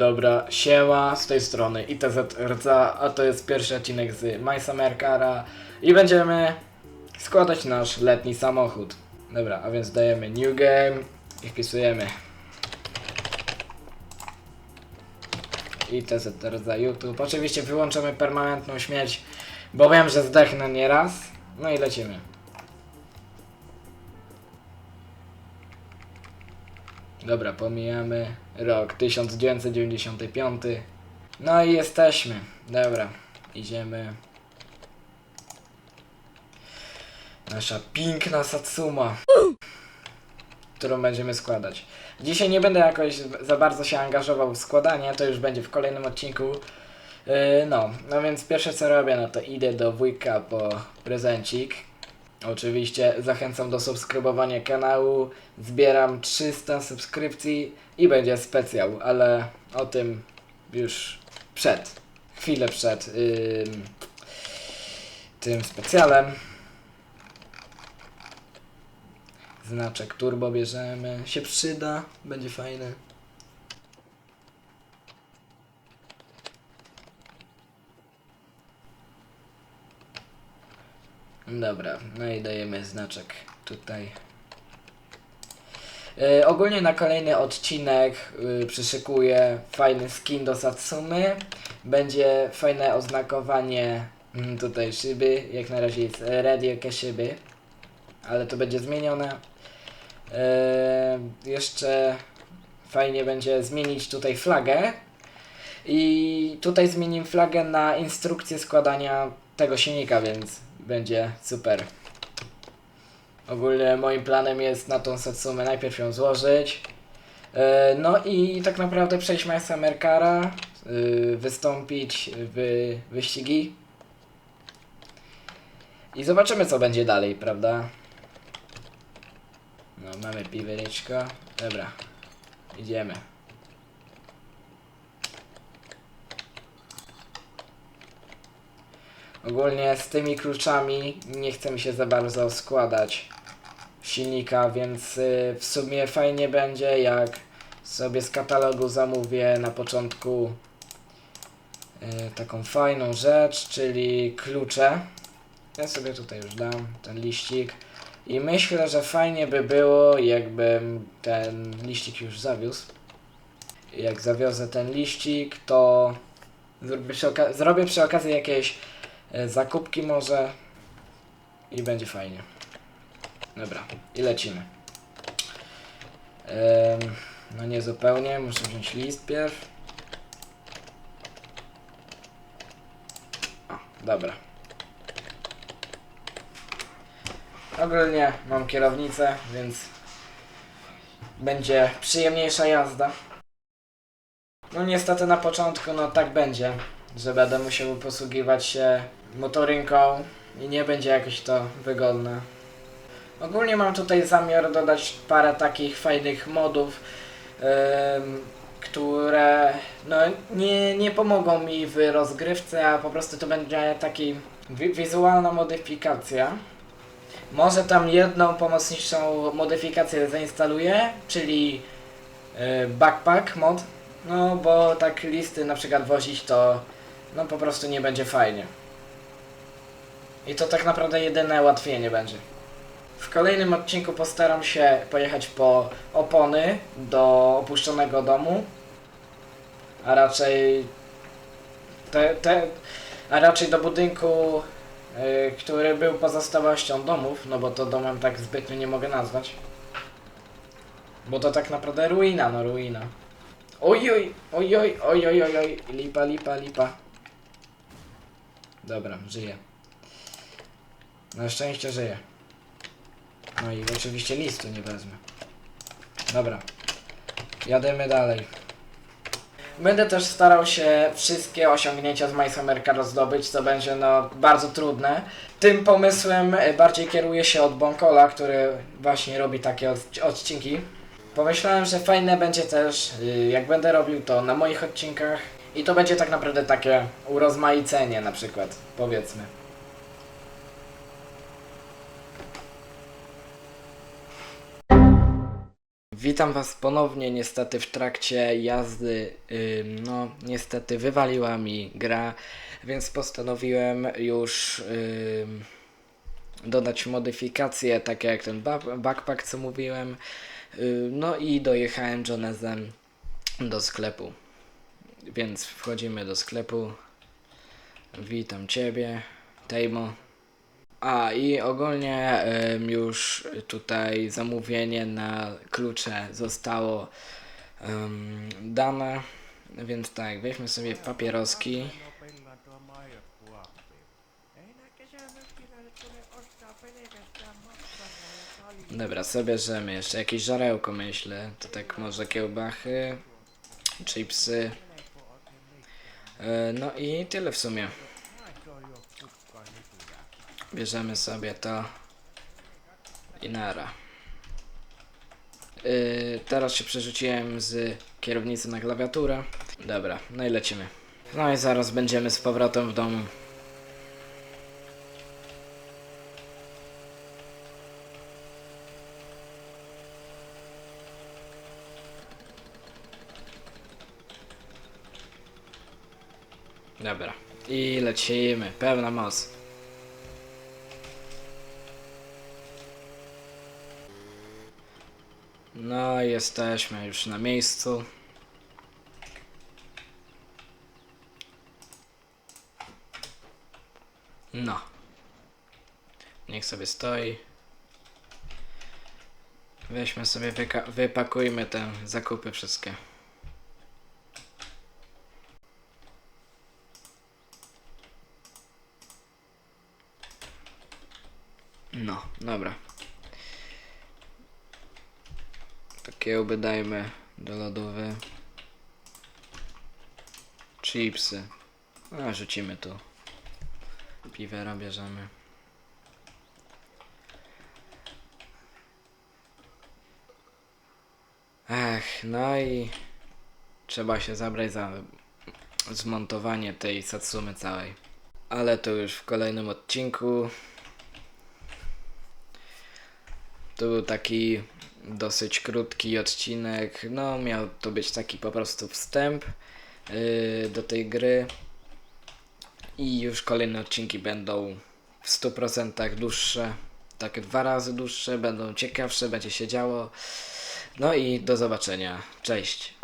Dobra, siema, z tej strony ITZ Rdza, a to jest pierwszy odcinek z My Summer Cara i będziemy składać nasz letni samochód. Dobra, a więc dajemy New Game i wpisujemy ITZ Rdza YouTube. Oczywiście wyłączamy permanentną śmierć, bo wiem, że zdechnę nieraz. No i lecimy. Dobra, pomijamy rok 1995. No i jesteśmy. Dobra, idziemy. Nasza piękna Satsuma, którą będziemy składać. Dzisiaj nie będę jakoś za bardzo się angażował w składanie, to już będzie w kolejnym odcinku. Yy, no, no więc pierwsze co robię, no to idę do wujka po prezencik. Oczywiście zachęcam do subskrybowania kanału. Zbieram 300 subskrypcji i będzie specjał, ale o tym już przed, chwilę przed ym, tym specjalem. Znaczek turbo bierzemy, się przyda, będzie fajny. Dobra, no i dajemy znaczek tutaj. Yy, ogólnie na kolejny odcinek yy, przyszykuję fajny skin do Satsumy. Będzie fajne oznakowanie mm, tutaj szyby. Jak na razie jest red jakie szyby. Ale to będzie zmienione. Yy, jeszcze fajnie będzie zmienić tutaj flagę. I tutaj zmienimy flagę na instrukcję składania tego silnika, więc będzie super. Ogólnie moim planem jest na tą Satsumę najpierw ją złożyć. E, No i tak naprawdę przejść Majsa Merkara, y, wystąpić w wyścigi. I zobaczymy co będzie dalej, prawda? No, mamy piweleczko. Dobra, idziemy. Ogólnie z tymi kluczami nie chce mi się za bardzo składać silnika, więc y, w sumie fajnie będzie jak sobie z katalogu zamówię na początku y, taką fajną rzecz, czyli klucze. Ja sobie tutaj już dam ten liścik. I myślę, że fajnie by było, jakbym ten liścik już zawiózł. Jak zawiozę ten liścik, to zrobię przy, oka- zrobię przy okazji jakieś zakupki może i będzie fajnie. Dobra, i lecimy. Em, no nie zupełnie, muszę wziąć list pierw. O, dobra. Ogólnie mam kierownicę, więc będzie przyjemniejsza jazda. No niestety na początku no tak będzie, że będę musiał posługiwać się motorynką i nie będzie jakoś to wygodne. Ogólnie mam tutaj zamiar dodać parę takich fajnych modów, em, które no, nie, nie pomogą mi w rozgrywce, a po prostu to będzie taki wi- wizualna modyfikacja. Może tam jedną pomocniczą modyfikację zainstaluję, czyli e, backpack mod, no bo tak listy na przykład wozić to no po prostu nie będzie fajnie. I to tak naprawdę jedyne ułatwienie będzie. W kolejnym odcinku postaram się pojechać po opony do opuszczonego domu. A raczej. Te, te, a raczej do budynku, y, który był pozostałością domów, no bo to domem tak zbytnio nie mogę nazwać. Bo to tak naprawdę ruina, no ruina. Oj, oj, oj, oj, oj, oj, oj, oj, lipa, lipa, lipa. Dobra, żyje. Na szczęście żyje. No i oczywiście listu nie wezmę. Dobra. Jademy dalej. Będę też starał się wszystkie osiągnięcia z My Summer Car zdobyć, co będzie no bardzo trudne. Tym pomysłem e, bardziej kieruję się od Bonkola, który właśnie robi takie odc- odcinki. Pomyślałem, że fajne będzie też, y, jak będę robił to na moich odcinkach. I to będzie tak naprawdę takie urozmaicenie na przykład, powiedzmy. Witam Was ponownie, niestety w trakcie jazdy, ym, no niestety wywaliła mi gra, więc postanowiłem już ym, dodać modyfikacje, takie jak ten ba- backpack, co mówiłem, Ym, no i dojechałem Jonezem do sklepu, więc wchodzimy do sklepu, witam Ciebie, Tejmo. A i ogólnie już tutaj zamówienie na klucze zostało dane, więc tak, weźmy sobie papieroski. Dobra, sobie bierzemy jeszcze jakieś żarełko myślę, to tak może kiełbachy, chipsy, no i tyle w sumie. Bierzemy sobie to i nara. Yy, teraz się przerzuciłem z kierownicy na klawiaturę. Dobra, no i lecimy. No i zaraz będziemy z powrotem w domu. Dobra, i lecimy, pełna moc. No, jesteśmy już na miejscu. No. Niech sobie stoi. Weźmy sobie, wypakujmy te zakupy wszystkie. No, dobra. Kiełby dajmy do lodowy. Chipsy. A, rzucimy tu. Piwera bierzemy. Ech, no i trzeba się zabrać za zmontowanie tej Satsumy całej. Ale to już w kolejnym odcinku. To był taki dosyć krótki odcinek. No, miał to być taki po prostu wstęp yy, do tej gry. I już kolejne odcinki będą w 100% dłuższe. Tak dwa razy dłuższe, będą ciekawsze, będzie się działo. No i do zobaczenia. Cześć.